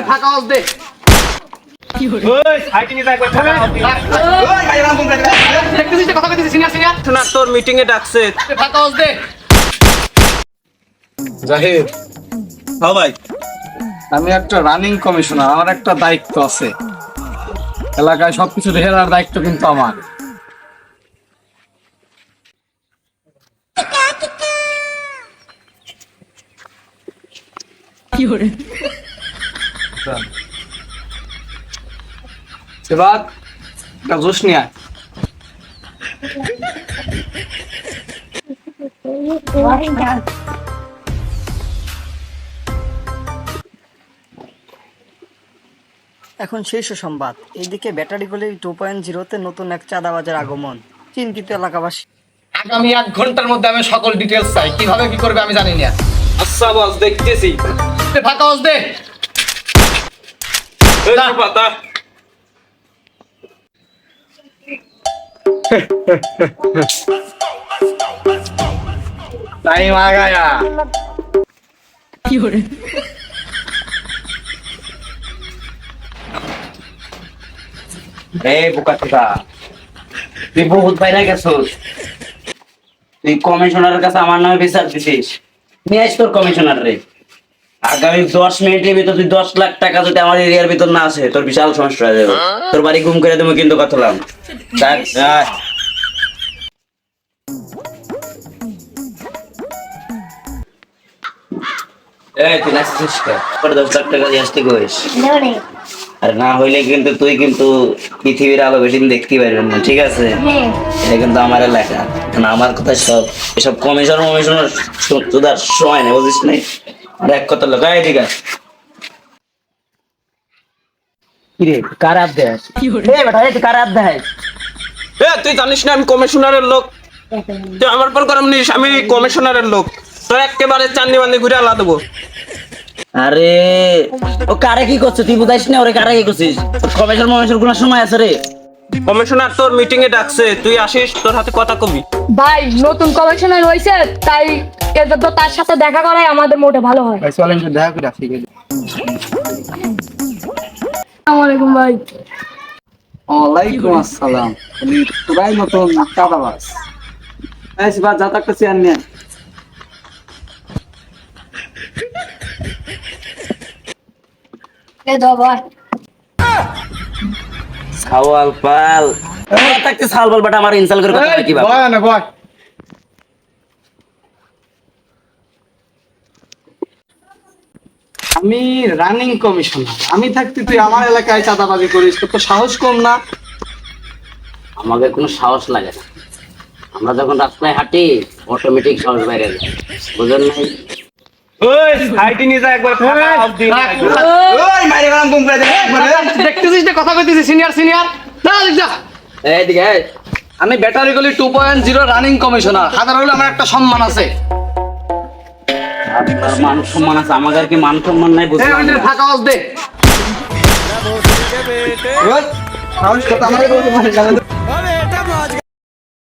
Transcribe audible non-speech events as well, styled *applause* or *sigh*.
সাইডে ফাঁকা তোর মিটিং এ ডাকছে। আওয়াজ দে জাহিদ। হ্যাঁ ভাই। আমি একটা রানিং কমিশনার আমার একটা দায়িত্ব আছে। এলাকায় সবকিছু দেখে রাখার দায়িত্ব কিন্তু আমার। সেবাদ একটা জুস নিয়ে এখন শীর্ষ সংবাদ। এদিকে ব্যাটারি গলি টু পয়েন্ট জিরোতে নতুন এক চাঁদাবাজের আগমন। চিন্তিত এলাকাবাসী। আগামী এক ঘণ্টার মধ্যে আমি সকল ডিটেলস চাই। কীভাবে কি করবে আমি জানি না। আচ্ছা বস দেখতেছি। ফাঁকা দে। এই সুপা, দা। टाइम आ गया এই বোকা চোদা তুই বহুত বাইরে গেছিস তুই কমিশনারের কাছে আমার নামে বিচার দিছিস নিয়ে আস তোর কমিশনার রে আগামী দশ মিনিটের ভিতর তুই দশ লাখ টাকা যদি আমার এরিয়ার ভিতর না আসে তোর বিশাল সমস্যা হয়ে যাবে। তোর বাড়ি ঘুম করে দেবো কিন্তু কথা বললাম। দেখ, আয়। এই তুই নাচছিস কে? পরে দশ লাখ টাকা দিয়ে আসতে কইস। আর না হইলে কিন্তু তুই কিন্তু পৃথিবীর আলো বেশি দেখতে পারবেন না ঠিক আছে? এটা কিন্তু আমার এলাকা আমার কথা সব এসব কমিশন কমিশনের তোদার সময় নেই বুঝিস নাই? আর এক কথা লোক এই ঠিক আছে কিরে কার আপ দেয়? এ বেটা এই কার আপ দেয়? এ তুই জানিস না আমি কমিশনারের লোক। তুই আমার পর করাম নিস আমি কমিশনারের লোক। তোর একেবারে চান্দি বান্দি ঘুরে আলা দেবো। আরে ও কারে কি করছে? তুই বুঝাইস না ওরে কারে কি করছিস? কমিশন মমিশন কোনো সময় আছে রে। কমিশনার তোর মিটিং এ ডাকছে তুই আসিস তোর হাতে কথা কবি। ভাই নতুন কমিশনার হয়েছে তাই এটা তো তার সাথে দেখা করাই আমাদের মোটে ভালো হয়। ভাই চলেন দেখা করে আসি আসসালামু ভাই। ওয়ালাইকুম আসসালাম। তোরাই নতুন চাঁদাবাস এই শিবা যা একটা চেয়ার নিয়ে সাওয়াল পাল। থাকতে সাওয়াল পাল বাট আমার ইনসাল করে কথা কি বাবা না বয় আমি রানিং কমিশনার আমি থাকতে তুই আমার এলাকায় চাঁদাবাজি করিস তোর তো সাহস কম না। আমাদের কোনো সাহস লাগে না। আমরা যখন রাস্তায় হাঁটি অটোমেটিক সাহস বাইরে যায়। বুঝলেন নাই? আমি ব্যাটারি গলি two point zero running commissioner হাজার হলে আমার একটা সম্মান আছে। আপনার মান সম্মান আছে আমাদের কি মান সম্মান নাই বুঝতে বুঝলাম ফাঁকা আওয়াজ দে। ওই, সাহস কত আমাদের? *laughs*